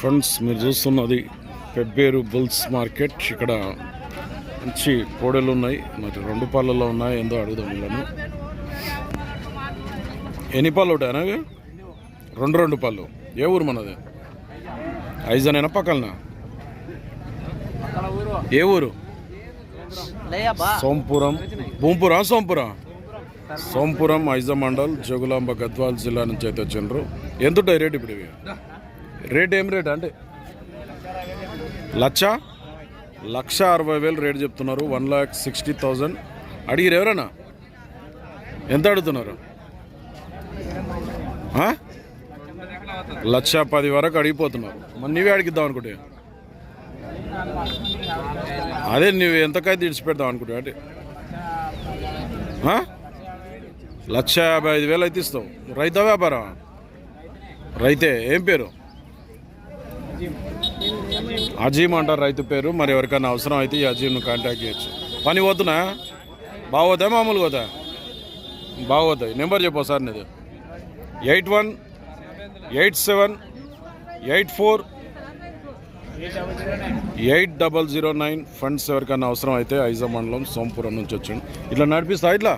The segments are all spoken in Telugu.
ఫ్రెండ్స్ మీరు చూస్తున్నది పెబ్బేరు బుల్స్ మార్కెట్. ఇక్కడ మంచి కోడలు ఉన్నాయి. మరి రెండు పాలలో ఉన్నాయి. ఏందో అడుగుదాం వీళ్ళను. ఎన్ని పాలు ఉంటాయనా రెండు రెండు పాలు. ఏ ఊరు మనది? ఐజనేనా పక్కలనా ఏ ఊరు? సోంపురం. భూంపురా సోంపురా? సోంపురం ఐజ మండల్ జోగులాంబ గద్వాల్ జిల్లా నుంచి అయితే వచ్చిండ్రు. ఎంత రేటు ఇప్పుడు ఇవి? రేట్ ఏం రేట్ అంటే లక్ష? లక్ష అరవై వేలు రేట్ చెప్తున్నారు. One lakh sixty thousand. అడిగిరు ఎవరన్నా? ఎంత అడుగుతున్నారు? లక్ష పది వరకు అడిగిపోతున్నారు. మరి నీవే అడిగిద్దాం అనుకుంటే. అదే నువ్వు ఎంతకైతే ఇడిచిపెడదాం అనుకుంటా అంటే. లక్ష యాభై ఐదు వేలు అయితే ఇస్తావు. రైతా వ్యాపారం? రైతే. ఏం పేరు? అజీమ్ అంటారు రైతు పేరు. మరి ఎవరికైనా అవసరం అయితే ఈ అజీమ్ను కాంటాక్ట్ చేయొచ్చు. పని పోతున్నా? బాగోదా మామూలుగా పోతా బాగోతాయి నెంబర్ చెప్పు సార్ నీది. Eight one eight seven eight four eight double zero nine funds ఎవరికైనా అవసరం అయితే ఐజా మండలం సోంపురం నుంచి వచ్చాను ఇట్లా నడిపిస్తా ఇట్లా?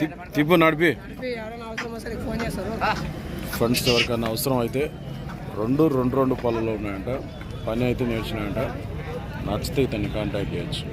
తిప్- తిప్పు నడిపి. ఫండ్స్ ఎవరికైనా అవసరం అయితే రెండు రెండు రెండు పళ్ళలో ఉన్నాయంట. పని అయితే నేర్చినాయంట. నచ్చితే ఇతన్ని కాంటాక్ట్ చేయొచ్చు.